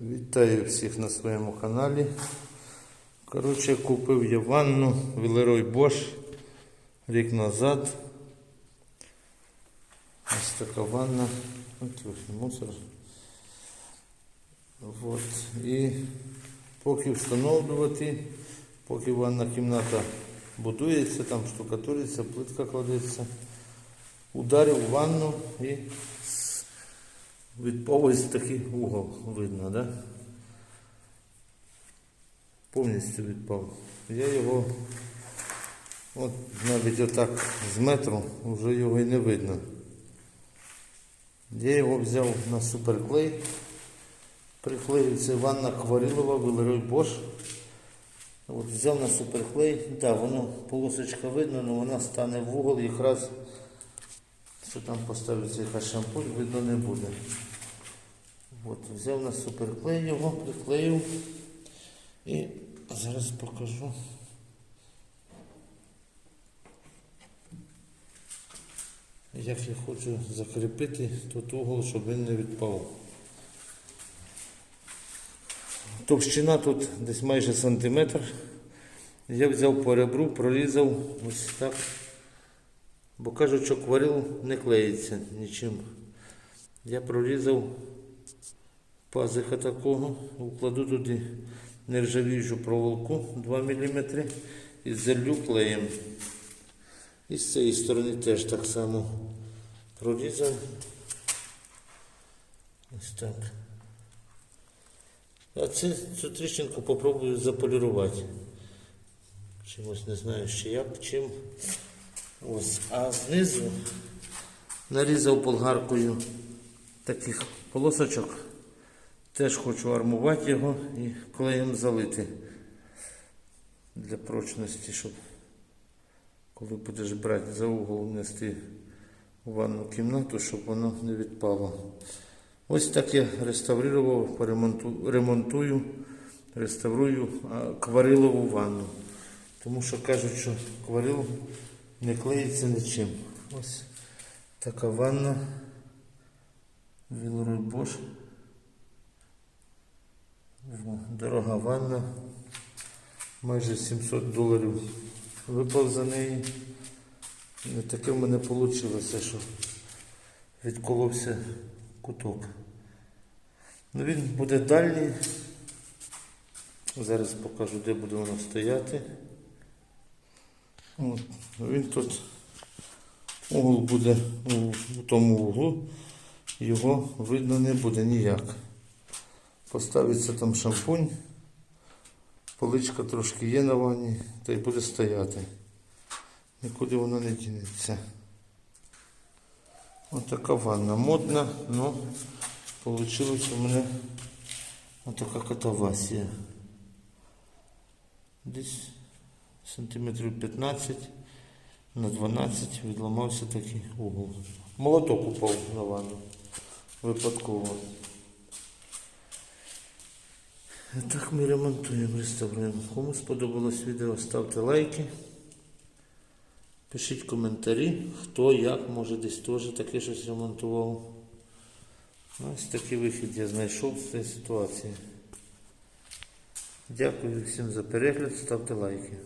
Вітаю всіх на своєму каналі. Коротше, купив я ванну Вілерой Бош рік назад. Ось така ванна. Ось трохи мусор. Вот. І поки встановлювати, поки ванна кімната будується, там штукатуриться, плитка кладеться. Ударив ванну і відпав ось такий угол видно, да? Повністю відпав. Я його, от навіть отак з метру, вже його і не видно. Я його взяв на суперклей. Приклеїв це ванна Кварилова, Велерой Бош. От взяв на суперклей. Так, да, воно полосочка видно, але вона стане в угол якраз, що там поставиться якась шампунь, видно не буде. От, взяв на суперклей його, приклеїв і зараз покажу. Як я хочу закріпити тут угол, щоб він не відпав. Товщина тут десь майже сантиметр. Я взяв по ребру, прорізав ось так. Бо кажуть, що кварил не клеїться нічим. Я прорізав пазика такого, укладу туди нержавіючу проволоку 2 мм і залью клеєм. І з цієї сторони теж так само прорізав. Ось так. А це, цю тріщинку попробую заполірувати. Чимось не знаю ще як, чим. Ось. А знизу нарізав болгаркою таких полосочок. Теж хочу армувати його і клеєм залити для прочності, щоб коли будеш брати за угол нести у ванну кімнату, щоб воно не відпало. Ось так я реставрував, ремонтую, реставрую кварилову ванну. Тому що кажуть, що кварил не клеїться нічим. Ось така ванна. Вілорой Бош. Дорога ванна. Майже 700 доларів випав за неї. Не таке в мене вийшло, що відколовся куток. Ну, він буде дальній. Зараз покажу, де буде воно стояти. От. Він тут угол буде у, тому углу, його видно не буде ніяк. Поставиться там шампунь, поличка трошки є на ванні, та й буде стояти. Нікуди вона не дінеться. Ось така ванна модна, но получилось у мене отака катавасія. Десь сантиметрів 15 на 12 відламався такий угол. Молоток упав на ванну. Випадково. Так ми ремонтуємо, реставруємо. Кому сподобалось відео, ставте лайки. Пишіть коментарі, хто як, може десь теж таке щось ремонтував. Ось такий вихід я знайшов з цієї ситуації. Дякую всім за перегляд, ставте лайки.